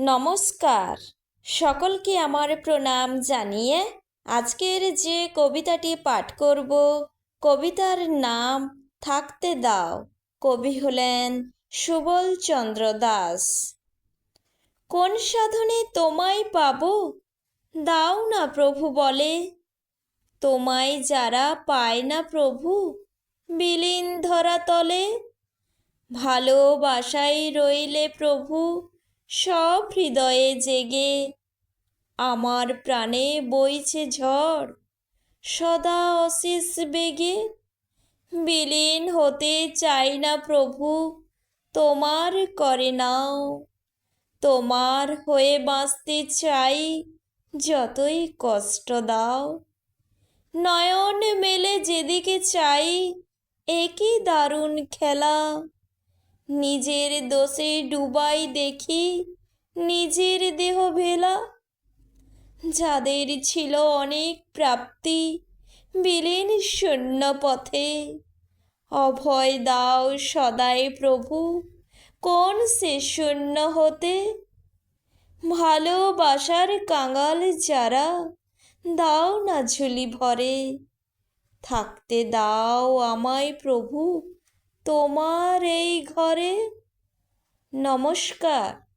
নমস্কার। সকলকে আমার প্রণাম জানিয়ে আজকের যে কবিতাটি পাঠ করব, কবিতার নাম থাকতে দাও। কবি হলেন সুবল চন্দ্র দাস। কোন সাধনে তোমায় পাব? দাও না প্রভু বলে। তোমায় যারা পায় না প্রভু, বিলীন ধরা তলে। ভালোবাসায় রইলে প্রভু সব হৃদয়ে জেগে আমার প্রাণে বইছে ঝড়। সদা অশেষ বেগে, বিলীন হতে চাই না প্রভু, তোমার করে নাও। তোমার হয়ে বাঁচতে চাই যতই কষ্ট দাও। নয়ন মেলে যেদিকে চাই, একই দারুণ খেলা। নিজের দোষে ডুবাই দেখি, নিজের দেহ ভেলা। যাদের ছিল অনেক প্রাপ্তি, বিলীন শূন্য পথে। অভয় দাও সদাই প্রভু, কোন সে শূন্য হতে? ভালোবাসার কাঙাল যারা, দাও না ঝুলি ভরে। থাকতে দাও আমায় প্রভু। তোমার এই ঘরে নমস্কার।